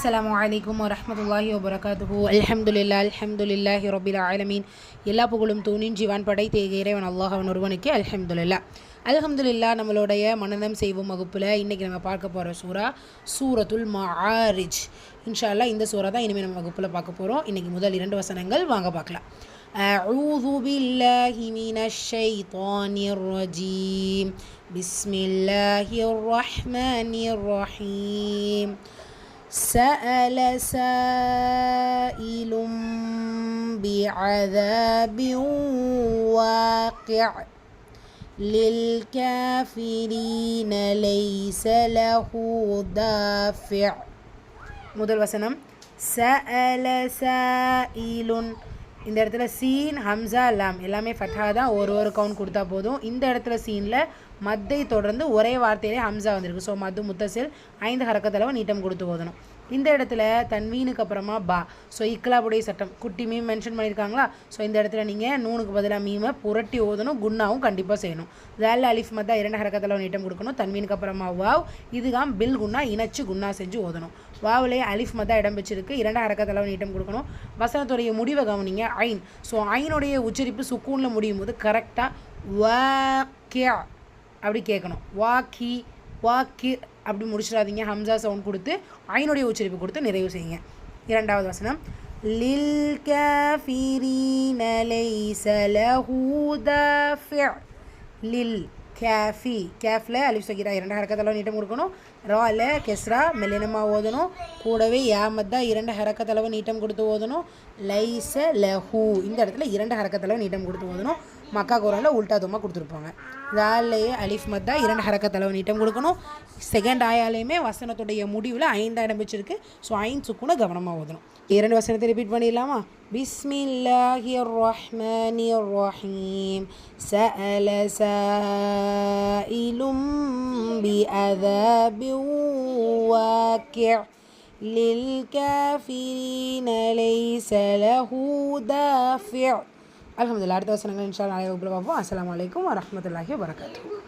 அஸ்ஸலாமு அலைக்கும் வரஹ்மத்துல்லாஹி வபரகாத்துஹு அல்ஹம்துலில்லா அல்ஹம்துலில்லாஹி ரபில் ஆலமீன் எல்லா புகழும் தூணின் ஜீவான் படை தேக இறைவன் அல்லாஹ் அவன் ஒருவனுக்கு அல்ஹம்துலில்லா அல்ஹம்துலில்லா நம்மளுடைய மனநம் செய்வோம் வகுப்பில் இன்றைக்கி நம்ம பார்க்க போகிற சூரா சூரத்துல் மஆரிஜ் இன்ஷா அல்லாஹ் இந்த சூரா தான் இனிமேல் நம்ம வகுப்பில் பார்க்க போகிறோம் இன்றைக்கி முதல் இரண்டு வசனங்கள் வாங்க பார்க்கலாம் أعوذ بالله من الشيطان الرجيم بسم الله الرحمن الرحيم سأل سائل بعذاب واقع للكافرين ليس له دافع முதல் வசனம் சஅல சாயிலுன் இந்த இடத்துல சீன் ஹம்சா லாம் எல்லாமே ஃபத்தா தான் ஒரு ஒரு கவுண்ட் கொடுத்தா போதும் இந்த இடத்துல சீனில் மத்தை தொடர்ந்து ஒரே வார்த்தையிலே ஹம்சா வந்திருக்கு. ஸோ மது முத்தசில் ஐந்து ஹரக்கத்தளவு நீட்டம் கொடுத்து ஓதணும். இந்த இடத்துல தன்வீனுக்கு அப்புறமா பா. ஸோ இக்லாபுடைய சட்டம். குட்டி மீம் மென்ஷன் பண்ணியிருக்காங்களா ஸோ இந்த இடத்துல நீங்கள் நூனுக்கு பதிலாக மீமை புரட்டி ஓதணும் குன்னாவும் கண்டிப்பாக செய்யணும். ஜால் அலிஃப் மத்தா இரண்டு ஹரக்கத்தளவு நீட்டம் கொடுக்கணும். தன்வீனுக்கு அப்புறமா வாவ். இதுதான் பில் குன்னா இணைச்சு குன்னா செஞ்சு ஓதணும். வாவிலே அலிஃப் மத்தா இடம் வச்சிருக்கு இரண்டு ஹரக்கத்தளவு நீட்டம் கொடுக்கணும். வசனத்துடைய முடிவை கவனிங்க. ஐன். ஸோ ஐனுடைய உச்சரிப்பு சுக்கூனில் முடியும் போது கரெக்டாக வாக்கியா அப்படி கேட்கணும். வாக்கி வாக்கி அப்படி முடிச்சிடாதீங்க. ஹம்சா சவுண்ட் கொடுத்து ஐனுடைய உச்சரிப்பு கொடுத்து நிறைவு செய்யுங்க. இரண்டாவது வசனம். லில் காஃபிரீன லைஸ லஹு தாஃபி' லில் கேஃபி கேஃபில் அலிஃப் சகிரா இரண்டு ஹரக்கத்தளவு நீட்டம் கொடுக்கணும். ரால கெஸ்ரா மெல்லினமாக ஓதணும். கூடவே ஏமத்தா இரண்டு ஹரக்கத்தளவு நீட்டம் கொடுத்து ஓதணும். லைச லஹூ இந்த இடத்துல இரண்டு ஹரக்கத்தளவு நீட்டம் கொடுத்து ஓதணும். மக்கா குரானில் உல்டா தும்மா கொடுத்துருப்பாங்க தாலேயே அலிஃப் மத்தா இரண்டு ஹரக்கத்தளவு நீட்டம் கொடுக்கணும் செகண்ட் ஆயாலையுமே வசனத்துடைய முடிவில் ஐந்து இடம் வச்சிருக்கு ஸோ ஐந்து சுக்குன கவனமாக ஓதணும் இரண்டு வசனத்தை ரிப்பீட் பண்ணிடலாமா பிஸ்மில்லாஹி ரஹ்மானி ரஹீம் சஅல சாயிலும் பிஅதாபி واقع للكافرين ليس له دافع அலமதுல்லா அடுத்த வசனங்கள் இன்ஷா நாளை வகுப்பில் பார்ப்போம் அஸ்லாம் வலைக்கம் வரமத்துல்லாஹி வரகாத்து